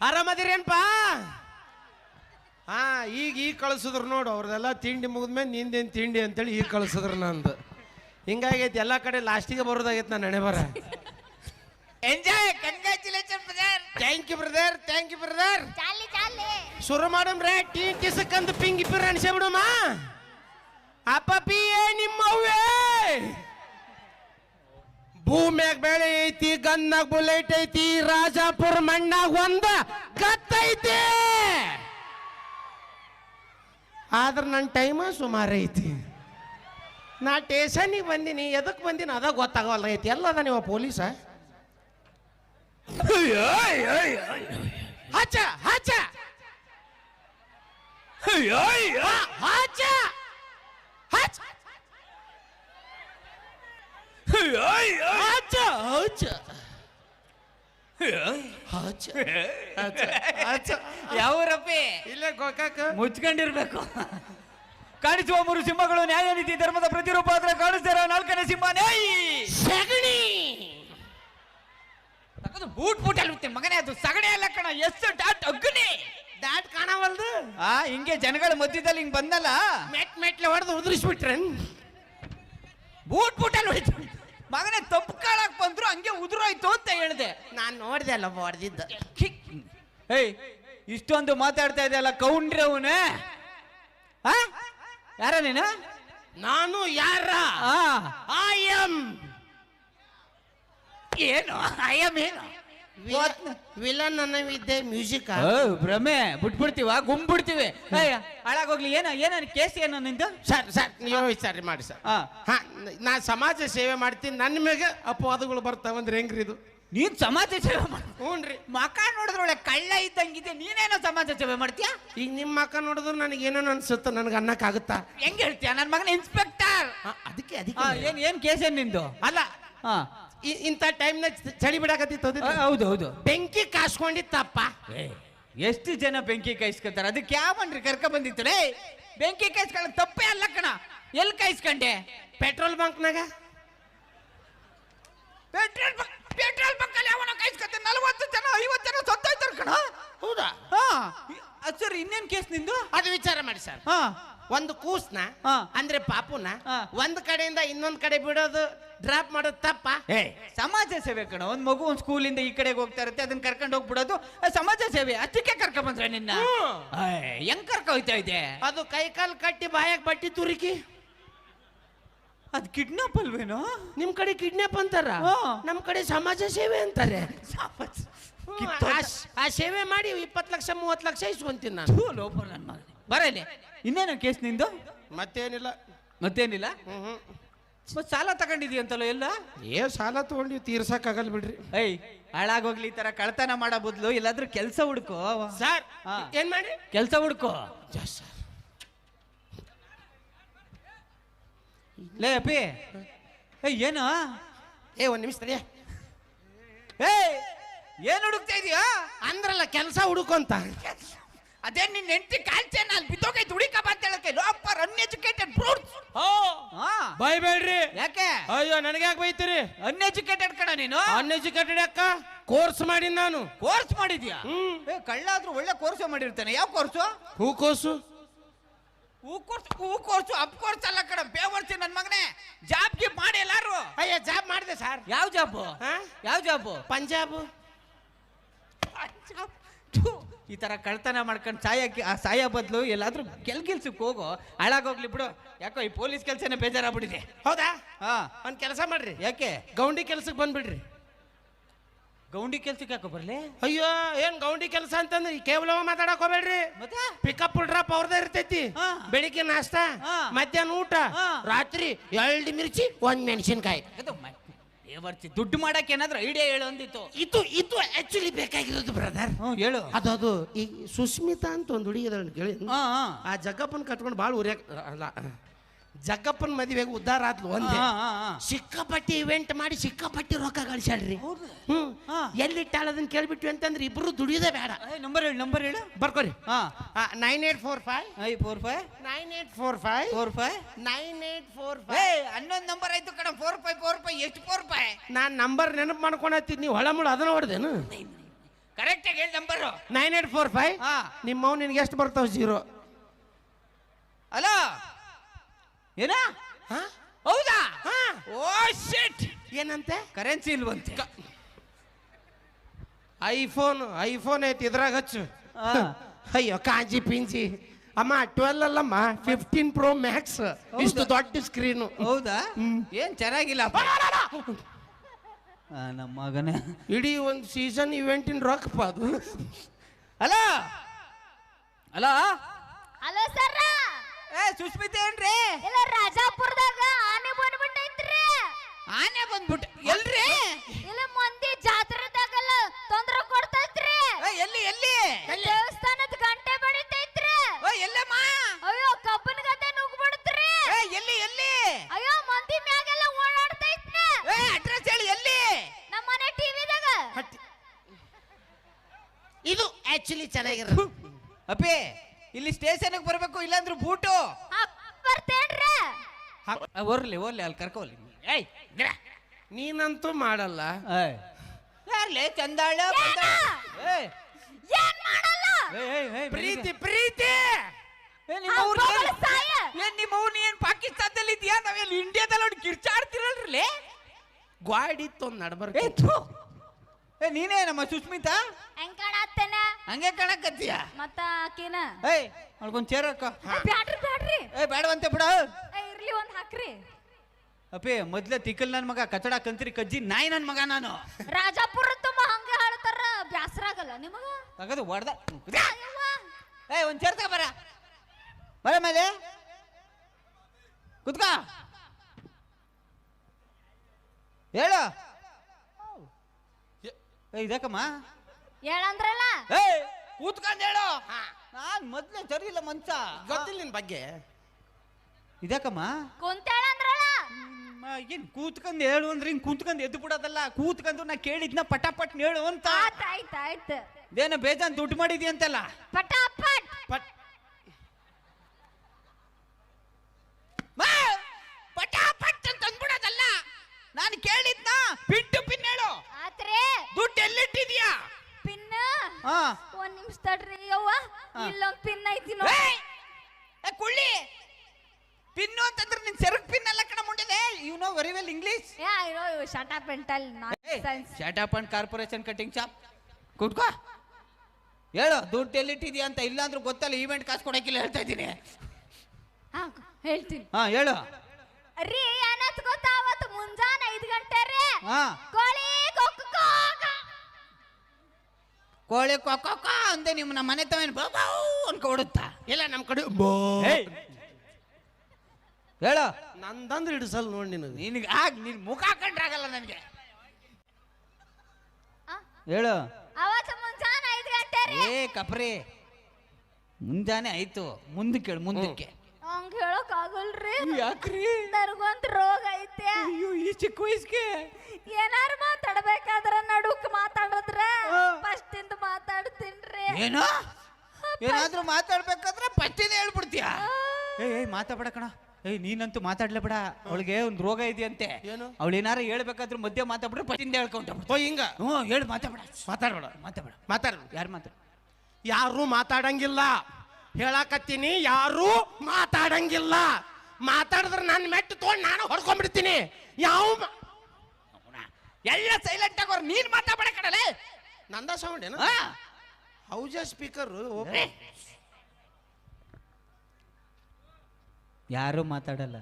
ಆರಾಮದಿರೇನ್ಪಾ? ಹಾ ಈಗ ಈಗ ಕಳ್ಸಿದ್ರು ನೋಡು ಅವ್ರದೆಲ್ಲ ತಿಂಡಿ ಮುಗಿದ್ಮೇಲೆ ನಿಂದೇನು ತಿಂಡಿ ಅಂತೇಳಿ ಈಗ ಕಳ್ಸಿದ್ರು ನಂದು. ಹಿಂಗಾಗೈತಿ ಎಲ್ಲ ಕಡೆ ಲಾಸ್ಟಿಗೆ ಬರೋದಾಗೈತಿ ನಾನು ನೆನೆ ಬರ. Enjoy congratulation brother thank you brother thank you brother ಚಾಲಿ ಚಾಲಿ. ಶುರು ರೇ ಟೀ ಕಿಸಕ್ಕಂದು ಪಿಂಗಿ ಪಿರ್ ಅನ್ಸೇ ಬಿಡಮ್ಮ ಅಪ್ಪ ಪಿ ಏ ನಿಮ್ಮವ್ವೇ! ಭೂಮ್ಯಾಗ ಬೆಳೆ ಐತಿ, ಗನ್ನಾಗ ಬುಲೆಟ್ ಐತಿ, ರಾಜಾಪುರ ಮಣ್ಣಾಗ ಒಂದ ಗತ್ತೈತಿ ಆದ್ರೆ ನನ್ನ ಟೈಮ ಸುಮಾರು ಐತಿ. ನಾ ಟೇಷನಿಗೆ ಬಂದೀನಿ ಎದಕ್ಕೆ ಬಂದೀನಿ ಅದ ಗೊತ್ತಾಗವಲ್ಲ ಐತಿ. ಎಲ್ಲ ಎಲ್ಲದ ನೀವು ಪೊಲೀಸ. ಹಚ್ಚ ಹಚ್ಚ. ಹಚ್ಚ. ಹಚ್ಚ. ಹಚ್ಚ ಹಚ್ಚ ಹಚ್ಚ ಹಚ್ಚ ಯಾವೂರಪ್ಪಿ? ಇಲ್ಲೇ ಗೋಕಾಕ? ಮುಚ್ಕೊಂಡಿರ್ಬೇಕು. ಕಾಣಿಸುವ ಮೂರು ಸಿಂಹಗಳು ನ್ಯಾಯ ನೀತಿ ಧರ್ಮದ ಪ್ರತಿರೂಪ ಆದ್ರೆ ಕಾಣಿಸ್ತಾರ. ನಾಲ್ಕನೇ ಸಿಂಹ ನ್ಯಾಯಿ. ಸಗಣಿ. ಅದು ಬೂಟ್ ಬೂಟ್ ಅಲ್ಗುತ್ತೆ ಮಗನೇ ಅದು ಸಗಣಿ ಅಲ್ಲ ಕಣ. ಎಷ್ಟು ಡಾಟ್ ಅಗ್ನಿ. ದಾಟ್ ಕಾಣವಲ್ದು? ಆ ಹಿಂಗೆ ಜನಗಳ ಮಧ್ಯದಲ್ಲಿ ಹಿಂಗ್ ಬಂದಲ್ಲ. ಮೆಟ್ ಮೆಟ್ಲೆ ಹೊಡೆದು ಉದುರಿಸ್ಬಿಟ್ರೆ ಬೂಟ್ ಬೂಟ್ ಅಲ್ಲಿ ಹೊಡಿತು. ಮಗನೇ ತಪ್ಪು ಕಾಳಕ್ ಬಂದ್ರು ಹಂಗೆ ಉದುರೋಯ್ತು ಅಂತ ಹೇಳಿದೆ. ನಾನು ನೋಡಿದೆ ಅಲ್ಲ ಹೊಡೆದಿದ್ದ. ಏಯ್ ಇಷ್ಟೊಂದು ಮಾತಾಡ್ತಾ ಇದೆಯಲ್ಲ ಕೌಂಡ್ರಿ ಅವನೇ? ಯಾರ ನೀನು? ನಾನು ಯಾರ? ಆ. ಐ ಎಂ ಏನು? ಐ ಎಂ ಏನು? ವಿಲನ್ ಅನ್ನವಿದ್ದೆ ಮ್ಯೂಸಿಕ್. ಓ, ಭ್ರಮೆ. ಬಿಟ್ಬಿಡ್ತೀವ? ಗುಂಬಿಡ್ತೀವಿ. ಅಯ್ಯ ಹಾಳಾಗೋಗ್ಲಿ. ಏನ ಏನ ಕೇಸ್ ಏನು ನಿಂದು? ಸರ್ ಸರ್ ನೀವು ವಿಚಾರ ಮಾಡಿ ಸರ್. ಹಾ. ನಾ ಸಮಾಜ ಸೇವೆ ಮಾಡ್ತೀನಿ. ನನ್ನ ಮ್ಯಾಗ ಅಪವಾದಗಳು ಬರ್ತಾವಂದ್ರೆ ಹೆಂಗ್ರಿ ಇದು? ನೀನ್ ಸಮಾಜ ಸೇವೆ ಮಾಡ್ ಹ್ಞೂನ್ರಿ ಮಕ ನೋಡಿದ್ರೊಳೆ ಕಳ್ಳ ಇದ್ದಂಗಿದೆ. ನೀನೇನೋ ಸಮಾಜ ಸೇವೆ ಮಾಡ್ತೀಯ? ಈಗ ನಿಮ್ಮ ಮಕ್ಕ ನೋಡಿದ್ರು ನನಗೆ ಏನೇನು ಅನ್ಸುತ್ತೆ ನನಗೆ ಅನ್ನಕ್ಕಾಗುತ್ತಾ? ಹೆಂಗ್ ಹೇಳ್ತೀಯ? ನನ್ನ ಮಗನ ಇನ್ಸ್ಪೆಕ್ಟರ್ ಅದಕ್ಕೆ ಅದಕ್ಕೆ. ಏನ್ ಏನ್ ಕೇಸ್ ಏನ್ ನಿಂದು? ಅಲ್ಲ ಹಾ. ಇ- ಇಂಥ ಟೈಮ್ನ ಚಳಿ ಬಿಡಾಕತ್ತಿತ್ತು ಹೌದು ಹೌದು. ಬೆಂಕಿ ಕಾಸ್ಕೊಂಡಿತ್ತಪ್ಪ ಎಷ್ಟು ಜನ ಬೆಂಕಿ ಕಾಯಿಸ್ಕೊತಾರೆ? ಅದಕ್ಕೆ ಯಾವನ್ರಿ ಕರ್ಕ ಬಂದಿತ್ತು ರೇ ಬೆಂಕಿ ಕಾಯಿಸ್ಕೊಳ್ಳೋ ತಪ್ಪೇ ಅಲ್ಲ ಕಣ. ಎಲ್ಲಿ ಕಾಯಿಸ್ಕೊಂಡೆ? ಪೆಟ್ರೋಲ್ ಬಂಕ್ನಾಗ ಪೆಟ್ರೋಲ್ ಬಂಕ್ ಪೆಟ್ರೋಲ್ ಬಂಕ್ ಅಲ್ಲಿ ಅವನ ಕಾಯಿಸ್ಕೊತಾನೆ ನಲವತ್ತು ಜನ ಐವತ್ತು ಜನ ಸತ್ತೋಯ್ತಾರೆ ಕಣ. ಹೌದಾ? ಹಾ. ಸರ್ ಇನ್ನೇನ್ ಕೇಸ್ ನಿಂದು? ಅದು ವಿಚಾರ ಮಾಡಿ ಸರ್. ಹಾ. ಒಂದು ಕೂಸ್ನ ಹಾ. ಅಂದ್ರೆ ಪಾಪುನ ಹಾ. ಒಂದ್ ಕಡೆಯಿಂದ ಇನ್ನೊಂದ್ ಕಡೆ ಬಿಡೋದು ಡ್ರಾಪ್ ಮಾಡೋದು ತಪ್ಪ? ಏ ಸಮಾಜ ಸೇವೆ ಕಣ ಒಂದ್ ಮಗು ಒಂದ್ ಸ್ಕೂಲಿಂದ ಈ ಕಡೆಗೆ ಹೋಗ್ತಾ ಇರುತ್ತೆ ಅದನ್ನ ಕರ್ಕೊಂಡು ಹೋಗ್ಬಿಡೋದು ಆ, ಸಮಾಜ ಸೇವೆ ಅದಕ್ಕೆ ಕರ್ಕ ಬಂದ್ರೆ ನಿನ್ನ. ಹ್ಮ್. ಹೆಂಗ್ ಕರ್ಕ ಹೋಯ್ತಾ ಇದೆ? ಅದು ಕೈ ಕಾಲ್ ಕಟ್ಟಿ ಬಾಯಾಗ ಬಟ್ಟಿ ತುರುಕಿ. ಅದ್ ಕಿಡ್ನಾಪ್ ಅಲ್ವೇನೋ? ನಿಮ್ ಕಡೆ ಕಿಡ್ನಾಪ್ ಅಂತಾರ? ಹಾ. ನಮ್ ಕಡೆ ಸಮಾಜ ಸೇವೆ ಅಂತಾರೆ. ಸಮಾಜ ಹ್ಮ್, ಕಿತ್ತೋದ- ಆ ಸೇವೆ ಮಾಡಿ ಇಪ್ಪತ್ತು ಲಕ್ಷ ಮೂವತ್ತು ಲಕ್ಷ ಇಸ್ಕೊಂತೀನಿ ನಾನು. ಥೂ, ಲೋಪ ನನ್ ಮಗನೇ ಬರ ಇಲ್ಲಿ ಇನ್ನೇನು ಕೇಸ್ ನಿಂದು? ಮತ್ತೇನಿಲ್ಲ. ಮತ್ತೇನಿಲ್ಲ? ಹ್ಮ್ ಹ್ಮ್. ಮತ್ ಸಾಲ ತಗೊಂಡಿದ್ಯಂತಲ್ಲ ಎಲ್ಲ? ಏ ಸಾಲ ತಗೊಂಡಿವಿ ತೀರ್ಸಕ್ಕಾಗಲ್ಲ ಬಿಡ್ರಿ. ಏಯ್ ಹಾಳಾಗೋಗ್ಲಿ ಈ ತರ ಕಳ್ತನ ಮಾಡೋ ಬದಲು ಇಲ್ಲಾದ್ರೂ ಕೆಲಸ ಹುಡ್ಕೋ. ಸರ್ ಹಾ. ಏನ್ ಮಾಡಿ ಕೆಲಸ ಹುಡ್ಕೋ. ಸರ್. ಲೇ ಅಪ್ಪಿ. ಏಯ್ ಏನು? ಏ ಒಂದ್ ನಿಮಿಷ ತಡಿಯ ಏಯ್ ಏನ್ ಹುಡುಕ್ತಾ ಇದೀಯಾ? ಅಂದ್ರಲ್ಲ ಕೆಲಸ ಹುಡುಕೊಂತ ಅದೇ ನಿನ್ನ ಹೆಂಡತಿ ಕಾಲ್ಚೇನ ಅಲ್ಲಿ ಬಿದ್ದೋಗೈತೆ ಹುಡುಕ ಬಾ ಅಂತ ಹೇಳಕ್ಕೆ. ಲೋಪರ್ ಅನ್ಎಜುಕೇಟೆಡ್ ಬ್ರೂಟ್ಸ್ ಹಾ ಬೈಬೇಡ್ರಿ ಯಾಕೆ? ಅಯ್ಯೋ ನನಗೆ ಯಾಕೆ ಬೈತೀರಿ? ಅನ್ಎಜುಕೇಟೆಡ್ ಕಣ ನೀನು? ಅನ್ಎಜುಕೇಟೆಡ್ ಅಕ್ಕ ಕೋರ್ಸ್ ಮಾಡಿ ನಾನು. ಕೋರ್ಸ್ ಮಾಡಿದ್ಯಾ? ಹ್ಮ್. ಏ ಕಳ್ಳ ಆದ್ರೂ ಒಳ್ಳೆ ಕೋರ್ಸ್ ಮಾಡಿರ್ತಾನೆ. ಯಾವ ಕೋರ್ಸು ಹೂಕೋಸು ಹೂ ಕೋರ್ಸ್ ಹೂ ಕೋರ್ಸು ಅಪ್ ಕೋರ್ಸ್ ಅಲ್ಲ ಕಣ. ಬೇವರ್ಸಿ ನನ್ ಮಗನೇ. ಜಾಬ್ ಗಿ ಮಾಡಿ ಎಲ್ಲಾರು. ಅಯ್ಯ ಜಾಬ್ ಮಾಡಿದೆ ಸರ್ ಯಾವ ಜಾಬ್ ಹಾ? ಯಾವ ಜಾಬ್ ಪಂಜಾಬ್. ಈ ತರ ಕಳ್ತನ ಮಾಡ್ಕೊಂಡು ಸಾಯಕ್ಕೆ ಆ ಸಾಯ ಬದಲು ಎಲ್ಲಾದ್ರೂ ಕೆಲ್ ಕೆಲ್ಸಕ್ಕೆ ಹೋಗೋ ಹಾಳಾಗೋಗ್ಲಿ ಬಿಡು. ಯಾಕೋ ಈ ಪೊಲೀಸ್ ಕೆಲಸನೇ ಬೇಜಾರಾಗ್ಬಿಟ್ಟಿದೆ. ಹೌದಾ? ಹಾ. ಒಂದು ಕೆಲಸ ಮಾಡ್ರಿ. ಯಾಕೆ? ಗೌಂಡಿ ಕೆಲ್ಸಕ್ಕೆ ಬಂದ್ಬಿಡ್ರಿ. ಗೌಂಡಿ ಕೆಲ್ಸಕ್ಕೆ ಯಾಕೋ ಬರ್ಲಿ? ಅಯ್ಯೋ ಏನ್ ಗೌಂಡಿ ಕೆಲಸ ಅಂತಂದ್ರೆ ಈ ಕೇವಲ ಮಾತಾಡಕ್ ಹೋಗ್ಬೇಡ್ರಿ. ಮತ್ತೆ? ಪಿಕಪ್ ಡ್ರಾಪ್ ಅವ್ರದೇ ಇರ್ತೈತಿ. ಹಾ. ಬೆಳಿಗ್ಗೆ ನಾಷ್ಟ ಹಾ. ಮಧ್ಯಾಹ್ನ ಊಟ ಹಾ. ರಾತ್ರಿ ಎರಡು ಮಿರ್ಚಿ ಒಂದ್ ಮೆಣಸಿನ್ಕಾಯಿ. ಅದು ಮ- ಬೇವರ್ಸಿ ದುಡ್ಡು ಮಾಡಕ್ಕೆ ಏನಾದ್ರೂ ಐಡಿಯಾ ಹೇಳು ಅಂದಿತ್ತು. ಇದು ಇದು ಆಕ್ಚುಲಿ ಬೇಕಾಗಿರೋದು ಬ್ರದರ್ ಹ್ಞೂ ಹೇಳು. ಅದು ಅದು ಈ ಸುಸ್ಮಿತಾ ಅಂತ ಒಂದು ಹುಡುಗಿ ಕೇಳಿ. ಆ ಜಗ್ಗಪ್ಪನ ಕಟ್ಕೊಂಡು ಭಾಳ ಉರಿಯಾಕ ಅಲ್ಲ ಜಗ್ಗಪ್ಪನ ಮದುವೆಗೆ ಉದ್ದಾರ ಆದ್ಲು ಒಂದೇ. ಸಿಕ್ಕಾಪಟ್ಟಿ ಇವೆಂಟ್ ಮಾಡಿ ಸಿಕ್ಕಾಪಟ್ಟಿ ರೊಕ್ಕ ಗಳಿಸ್ಯಾಳ್ರಿ? ಹ್ಮ್. ಎಲ್ಲಿಟ್ಟಾಳ ಅದನ್ನ ಕೇಳ್ಬಿಟ್ವಿ ಅಂತಂದ್ರೆ ಇಬ್ರು ದುಡಿಯೋದೇ ಬೇಡ. ನಂಬರ್ ಹೇಳಿ ನಂಬರ್ ಹೇಳಿ. ಬರ್ಕೋರಿ. ಹಾ. Nine eight four five I four five nine eight four five four five nine eight four five ಹನ್ನೊಂದು ನಂಬರ್ ಆಯ್ತು ಕಣ ಫೋರ್ ಫೈವ್ ಫೋರ್ ಫೈವ್ ಎಷ್ಟು ಫೋರ್ ಫೈವ್ ನಾನು ನಂಬರ್ ನೆನಪು ಮಾಡ್ಕೊಳತ್ತೀನಿ ನೀವು ಹೊಳ ಮುಳ ಅದನ್ನ ಹೊಡೆದೇನು? ಕರೆಕ್ಟ್ ಆಗಿ ಹೇಳಿ number nine eight four five ಹಾ. ನಿಮ್ಮ ನಿನ್ಗೆ ಎಷ್ಟು ಬರ್ತಾವ? ಜೀರೋ ಹಲೋ ಏನ? ಹಾ? ಹೌದಾ? ಹಾ. ಓ ಶಿಟ್ ಏನಂತೆ? ಕರೆನ್ಸಿ ಇಲ್ವಂತೆ. ಐಫೋನ್ ಐಫೋನ್ ಐತಿ ಇದ್ರಾಗ ಹಚ್ಚು. ಅಯ್ಯೋ ಕಾಂಜಿ ಪಿಂಜಿ. ಅಮ್ಮ ಟ್ವೆಲ್ ಅಲ್ಲಮ್ಮ ಫಿಫ್ಟೀನ್ ಪ್ರೋ ಮ್ಯಾಕ್ಸ್ ಇಷ್ಟು ದೊಡ್ಡ ಸ್ಕ್ರೀನು ಹೌದಾ? ಏನ್ ಚೆನ್ನಾಗಿಲ್ಲ? ನಮ್ಮ ಮಗನೇ. ಇಡೀ ಒಂದು ಸೀಸನ್ ಇವೆಂಟಿನ ರೊಕ್ಕಪ್ಪ ಅದು. ಹಲೋ? ಹಲೋ? ಹಲೋ ಸರ್ ಏ ಸುಸ್ಮಿತಾ ಏನ್ರಿ? ಇಲ್ಲ ಆನೆ ಬಂದ್ಬಿಟ್ಟು. ಎಲ್ರಿ? ಇಲ್ಲ ಮಂದಿ ಜಾತ್ರೆದಾಗೆಲ್ಲ ತೊಂದ್ರೆ ಕೊಡ್ತೈತ್ರಿ ಏ, ಎಲ್ಲಿ ಎಲ್ಲಿ? ದೇವಸ್ಥಾನದ ಗಂಟೆ ಬಡಿತೈತ್ರಿ ಓ ಎಲ್ಲಮ್ಮ? ಅಯ್ಯೋ ಕಬ್ಬನ ಗದ್ದೆ ನುಗ್ಬಿಡ್ತ್ರಿ ಏ ಎಲ್ಲಿ ಎಲ್ಲಿ? ಅಯ್ಯೋ ಮಂದಿ ಮ್ಯಾಗೆಲ್ಲ ಓಡಾಡ್ತೈತ್ರಿ ಏ ಅಡ್ರೆಸ್ ಹೇಳಿ ಎಲ್ಲಿ? ನಮ್ಮ ಮನೆ ಟಿವಿದಾಗ ಹಟ್ಟಿ. ಇದು ಆಕ್ಚುಲಿ ಚೆನ್ನಾಗಿರೋದು. ಅಪ್ಪಿ ಇಲ್ಲಿ ಸ್ಟೇಷನ್ಗೆ ಬರಬೇಕು ಇಲ್ಲಾಂದ್ರೆ ಬೂಟು. ಬರ್ತೇನ್ರಿ. ಓರ್ಲಿ ಓರ್ಲಿ ಅಲ್ಲಿ ಕರ್ಕೋಲಿ ಏಯ್. ನೀನಂತೂ ಮಾಡಲ್ಲ. ಏಯ್. ಯಾರ್ಲೆ ಚಂದಾಳ ಬಂದಾಳ? ಏಯ್. ಏನ್ ಮಾಡಲ್ಲ? ಏಯ್, ಏಯ್, ಏಯ್, ಪ್ರೀತಿ ಪ್ರೀತಿ. ಏನ್- ನಿಮ್ಮ ಅವ್ನು ಏನ್ ಪಾಕಿಸ್ತಾನದಲ್ಲಿ ಇದೆಯಾ? ನಾವೆಲ್ಲಿ ಇಂಡಿಯಾದಲ್ಲಿ ನೋಡಿ ಕಿರ್ಚಾಡ್ತಿರಲ್ರಿ ಗ್ವಾಡಿತ್ತು ಒಂದು ಏ ನಡ್ಬರ್ಕೆ. ಏ ನೀನೇ ನಮ್ಮ ಸುಸ್ಮಿತಾ? ಹೆಂಗ್ ಕಾಣತ್ತೇನ ಹಂಗೆ ಕಾಣಕತ್ತೀಯ? ಮತ್ತ ಆಕಿನ? ಏಯ್ ಅವ್ಳಿಗೊಂದು ಚೇರ್ ಹಾಕ. ಬ್ಯಾಡ್ರಿ ಬ್ಯಾಡ್ರಿ. ಏ ಬೇಡವಂತೆ ಬಿಡ. ಏ, ಇರ್ಲಿ ಒಂದ್ ಹಾಕ್ರಿ. ಅಪ್ಪಿ ಮೊದ್ಲ ತಿಕ್ಕಲ್ ನನ್ ಮಗ ಕಚಡ ಕಂತ್ರಿ ಕಜ್ಜಿ ನಾಯಿ ನನ್ ಮಗ ನಾನು. ರಾಜಾಪುರ ತುಂಬ ಹಂಗ ಹಾಡ್ತಾರ ಬ್ಯಾಸರ ಆಗಲ್ಲ ನಿಮಗ? ತಗದು ಹೊಡ್ದ. ಅಯ್ಯವ್ವ. ಏ ಒಂದ್ ಚೇರ್ ತಗ ಬರ. ಬರ ಮೇಲೆ. ಕುತ್ಕ. ಹೇಳು. ಏ ಇದಕ್ಕಮ್ಮ? ಹೇಳಂದ್ರಲ್ಲ? ಏ ಕೂತ್ಕೊಂಡ್ ಹೇಳು. ನಾನ್ ಮೊದ್ಲೇ ಸರಿ ಇಲ್ಲ ಮನ್ಸ ಗೊತ್ತಿಲ್ಲ ನಿನ್ ಬಗ್ಗೆ. ಇದಕ್ಕಮ್ಮ? ಮ, ಏನ್ ಕೂತ್ಕೊಂಡ್ ಹೇಳು ಅಂದ್ರೆ ಹಿಂಗೆ ಕೂತ್ಕೊಂಡ್ ಎದ್ದು ಬಿಡೋದಲ್ಲ. ಕೂತ್ಕೊಂಡು ನಾ ಕೇಳಿದ್ನ ಪಟಾಪಟ್ ಹೇಳು ಅಂತ. ಆಯ್ತು ಆಯ್ತು ಆಯ್ತು. ಇದೇನ ಬೇಜಾನ್ ದುಡ್ಡು ಮಾಡಿದ್ಯಂತಲ್ಲ? ಪಟಾಪಟ್. ಪಟ್ ಮಾ, ಪಟಾಪಟ್ ಅಂತ ಅಂದ್ಬಿಡೋದಲ್ಲ ನಾನು ಕೇಳಿದ್ನ ಪಿಟ್ಟು ಪಿನ್ ಹೇಳು ಆತ್ರಿ ದುಡ್ಡು ಎಲ್ಲಿಟ್ಟಿದ್ಯಾ ಪಿನ್ ಹಾ ಒಂದ್ ನಿಮಿಷ ತಡ್ರಿ ಯವ್ವ ಹಾ. ಇಲ್ಲೊಂದ್ ಪಿನ್ ಐತಿ ನೋಡಿ ಏಯ್! ಏ, ಕುಳ್ಳಿ ಪಿನ್ನು ಅಂತಂದ್ರೆ ನಿನ್ ಸೆರಗ್ ಪಿನ್ ಅಲ್ಲ ಕಣ ಮುಂಡಿದೆ you know very well English ಯಾ ಇರೋ shut up mental nonsense shut up and corporation cutting shop ಕುಟ್ಕೋ ಹೇಳು ದುಡ್ಡು ಎಲ್ಲಿಟ್ಟಿದ್ಯಾ ಅಂತ ಇಲ್ಲಾಂದ್ರೆ ಗೊತ್ತಲ್ಲ ಈವೆಂಟ್ ಕಾಸು ಕೊಡಕ್ಕಿಲ್ಲ ಹೇಳ್ತಾ ಇದ್ದೀನಿ. ಹಾ ಹೇಳ್ತೀನಿ. ಹಾ ಹೇಳು. ರೀ ಅನತ್ ಗೊತ್ತಾ ಅವತ್ತು ಮುಂಜಾನೆ ಐದು ಗಂಟೆ ರೀ. ಹಾ. ಕೋಳಿ ಕೊಕ್ಕ ಕೋಳಿ ಕೊಕ್ಕ ಅಂದೆ ನಿಮ್ಮ ನಮ್ಮ ಮನೆ ತವೇನು ಬಾಬಾ ಅನ್ಕೊಡುತ್ತಾ? ಇಲ್ಲ ನಮ್ಮ ಕಡೆ ಬೋ. ಹೇಳು. ನಂದಂದ್ರೆ ಹಿಡಿಸಲ್ ನೋಡಿ ನಿನಗೆ. ನಿನಗೆ ಆಗ ನಿನ್ ಮುಖ ಕಂಡ್ರಾಗಲ್ಲ ನನಗೆ. ಹೇಳು. ಅವತ್ತು ಮುಂಜಾನೆ ಐದು ಗಂಟೆ ರೀ ಏ ಕಪ್ರಿ. ಮುಂಜಾನೆ ಆಯ್ತು. ಮುಂದಕ್ಕೆ ಹೇಳು ಮುಂದಕ್ಕೆ. ಹಂಗ ಹೇಳಕ್ ಆಗಲ್ರಿ. ಯಾಕ್ರಿ? ನನಗೊಂದ್ ರೋಗ ಐತೆ. ಅಯ್ಯೋ ಈ ಚಿಕ್ಕ ವಯಸ್ಸಿಗೆ. ಏನಾರು ಮಾತಾಡ್ಬೇಕಾದ್ರ ನಡುಕ್ ಮಾತಾಡಿದ್ರ. ಫಸ್ಟ್ ಇಂದ ಮಾತಾಡ್ತೀನ್ರಿ. ಏನೋ? ಏನಾದ್ರೂ ಮಾತಾಡ್ಬೇಕಾದ್ರೆ ಪಟ್ಟಿನೇ ಹೇಳ್ಬಿಡ್ತೀಯ? ಏಯ್ ಏಯ್ ಮಾತಾಡ್ಬೇಡ ಕಣ. ಏಯ್ ನೀನಂತೂ ಮಾತಾಡ್ಲೇ ಬಿಡ. ಅವಳಿಗೆ ಒಂದು ರೋಗ ಇದೆಯಂತೆ. ಏನು? ಅವಳು ಏನಾರು ಹೇಳ್ಬೇಕಾದ್ರೂ ಮಧ್ಯೆ ಮಾತಾಡ್ಬಿಟ್ರೆ ಪಟ್ಟಿಂದ ಹೇಳ್ಕೊಂಡ ಓ ಹಿಂಗ? ಹ್ಞೂ ಹೇಳು ಮಾತಾಡ್ಬೇಡ. ಮಾತಾಡ್ಬೇಡ. ಮಾತಾಡ್ಬೇಡ. ಮಾತಾಡ ಯಾರು ಮಾತಾಡ? ಯಾರು ಮಾತಾಡಂಗಿಲ್ಲ. ಹೇಳಾಕತ್ತೀನಿ ಯಾರು ಮಾತಾಡಂಗಿಲ್ಲ. ಮಾತಾಡಿದ್ರೆ ನನ್ನ ಮೆಟ್ಟು ತೊಗೊಂಡು ನಾನು ಹೊಡ್ಕೊಂಡ್ಬಿಡ್ತೀನಿ. ಯಾವ ಮ- ಎಲ್ಲ ಸೈಲೆಂಟ್ ಆಗೋರು ನೀನ್ ಮಾತಾಡ್ಬೇಡ ಕಡಲೆ ನಂದ ಸೌಂಡ್ ಏನು? ಹೌಜ ಸ್ಪೀಕರ್ ಯಾರು ಮಾತಾಡಲ್ಲ.